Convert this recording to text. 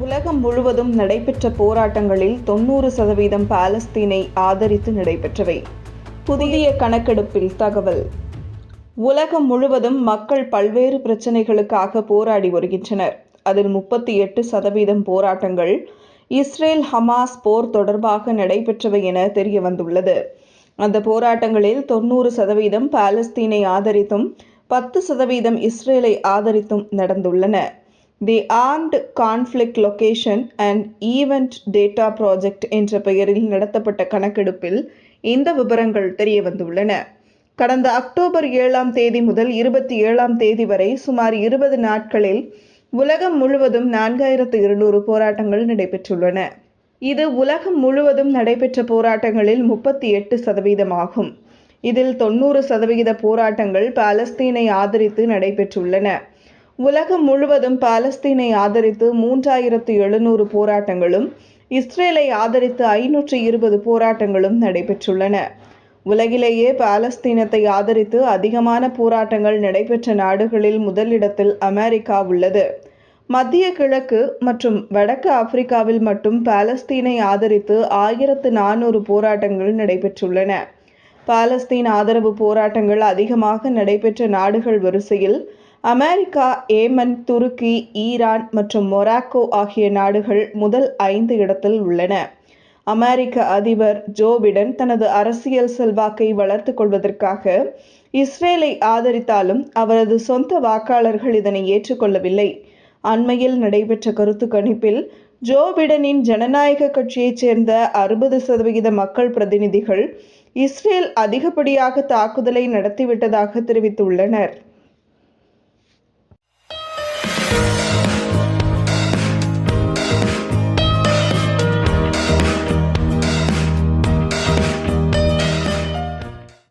உலகம் முழுவதும் நடைபெற்ற போராட்டங்களில் தொண்ணூறு சதவீதம் பாலஸ்தீனை ஆதரித்து நடைபெற்றவை. புதிய கணக்கெடுப்பில் தகவல். உலகம் முழுவதும் மக்கள் பல்வேறு பிரச்சினைகளுக்காக போராடி வருகின்றனர். அதில் முப்பத்தி எட்டு சதவீதம் போராட்டங்கள் இஸ்ரேல் ஹமாஸ் போர் தொடர்பாக நடைபெற்றவை என தெரிய வந்துள்ளது அந்த போராட்டங்களில் தொண்ணூறு சதவீதம் பாலஸ்தீனை ஆதரித்தும் பத்து சதவீதம் இஸ்ரேலை ஆதரித்தும் நடந்துள்ளன. The armed conflict location and event data project என்ற பெயரில் நடத்தப்பட்ட கணக்கெடுப்பில் இந்த விவரங்கள் தெரிய வந்துள்ளன. கடந்த அக்டோபர் ஏழாம் தேதி முதல் இருபத்தி ஏழாம் தேதி வரை சுமார் இருபது நாட்களில் உலகம் முழுவதும் நான்காயிரத்து இருநூறு போராட்டங்கள் நடைபெற்றுள்ளன. இது உலகம் முழுவதும் நடைபெற்ற போராட்டங்களில் முப்பத்தி எட்டு சதவீதமாகும். இதில் தொண்ணூறு சதவிகித போராட்டங்கள் பாலஸ்தீனை ஆதரித்து நடைபெற்றுள்ளன. உலகம் முழுவதும் பாலஸ்தீனை ஆதரித்து மூன்றாயிரத்து எழுநூறு போராட்டங்களும் இஸ்ரேலை ஆதரித்து ஐநூற்று இருபது போராட்டங்களும் நடைபெற்றுள்ளன. உலகிலேயே பாலஸ்தீனத்தை ஆதரித்து அதிகமான போராட்டங்கள் நடைபெற்ற நாடுகளில் முதலிடத்தில் அமெரிக்கா உள்ளது. மத்திய கிழக்கு மற்றும் வடக்கு ஆப்பிரிக்காவில் மட்டும் பாலஸ்தீனை ஆதரித்து ஆயிரத்து நானூறு போராட்டங்கள் நடைபெற்றுள்ளன. பாலஸ்தீன் ஆதரவு போராட்டங்கள் அதிகமாக நடைபெற்ற நாடுகள் வரிசையில் அமெரிக்கா ஏமன் துருக்கி ஈரான் மற்றும் மொராக்கோ ஆகிய நாடுகள் முதல் ஐந்து இடத்தில் உள்ளன. அமெரிக்க அதிபர் ஜோ பிடன் தனது அரசியல் செல்வாக்கை வளர்த்து கொள்வதற்காக இஸ்ரேலை ஆதரித்தாலும் அவரது சொந்த வாக்காளர்கள் இதனை ஏற்றுக்கொள்ளவில்லை. அண்மையில் நடைபெற்ற கருத்து கணிப்பில் ஜோ பிடனின் ஜனநாயக கட்சியைச் சேர்ந்த அறுபது சதவிகித மக்கள் பிரதிநிதிகள் இஸ்ரேல் அதிகப்படியாக தாக்குதலை நடத்திவிட்டதாக தெரிவித்துள்ளனர்.